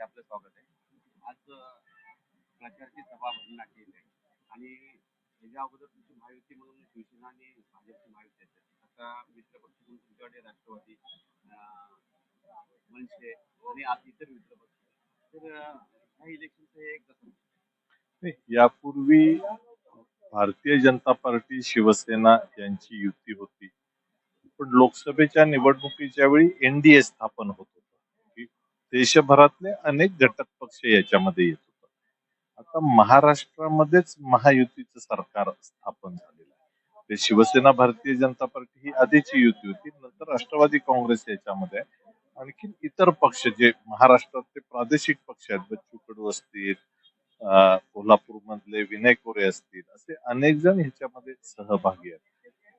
मध्ये आपलं स्वागत आहे. आज प्रचारची सभा भरण्याची आहे. आणि याच्या अगोदर तुमची महायुती म्हणून शिवसेना आणि भाजपची महायुती आहे. आता मित्रपक्ष म्हणून तुमच्याकडे राष्ट्रवादी मनसे आणि आज इतर मित्रपक्ष तर ह्या इलेक्शनचं हे एक कसं यापूर्वी भारतीय जनता पार्टी शिवसेना यांची युती होती. पण लोकसभेच्या निवडणुकीच्या वेळी एनडीए स्थापन होतो. देशभरातले अनेक घटक पक्ष याच्यामध्ये येत होते. आता महाराष्ट्रामध्येच महायुतीचं सरकार स्थापन झालेलं आहे. ते शिवसेना भारतीय जनता पार्टी ही आधीची युती होती नंतर राष्ट्रवादी काँग्रेस याच्यामध्ये आहे. आणखी इतर पक्ष जे महाराष्ट्रातले प्रादेशिक पक्ष आहेत बच्चू कडू असतील कोल्हापूर मधले विनय कोरे असतील असे अनेक जण ह्याच्यामध्ये सहभागी आहेत.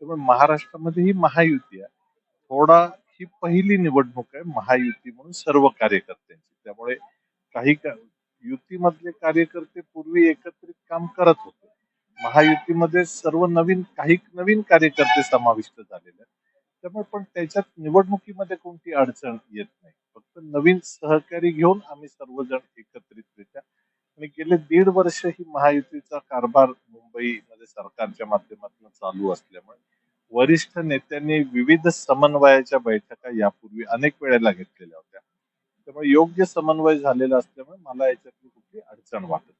त्यामुळे महाराष्ट्रामध्ये ही महायुती आहे. थोडा ही पहिली निवडणूक आहे महायुती म्हणून सर्व कार्यकर्त्यांची. त्यामुळे काही का- युतीमधले कार्यकर्ते पूर्वी एकत्रित काम करत होते. महायुतीमध्ये सर्व नवीन काही नवीन कार्यकर्ते समाविष्ट झालेले आहेत. त्यामुळे पण त्याच्यात निवडणुकीमध्ये कोणती अडचण येत नाही. फक्त नवीन सहकारी घेऊन आम्ही सर्वजण एकत्रितरित्या आणि गेले दीड वर्ष ही महायुतीचा कारभार मुंबईमध्ये सरकारच्या माध्यमातून चालू असल्यामुळे वरिष्ठ नेत्यांनी विविध समन्वयाच्या बैठका यापूर्वी अनेक वेळेला घेतलेल्या होत्या. त्यामुळे योग्य समन्वय झालेला असल्यामुळे मला याच्यातली कुठली अडचण वाटत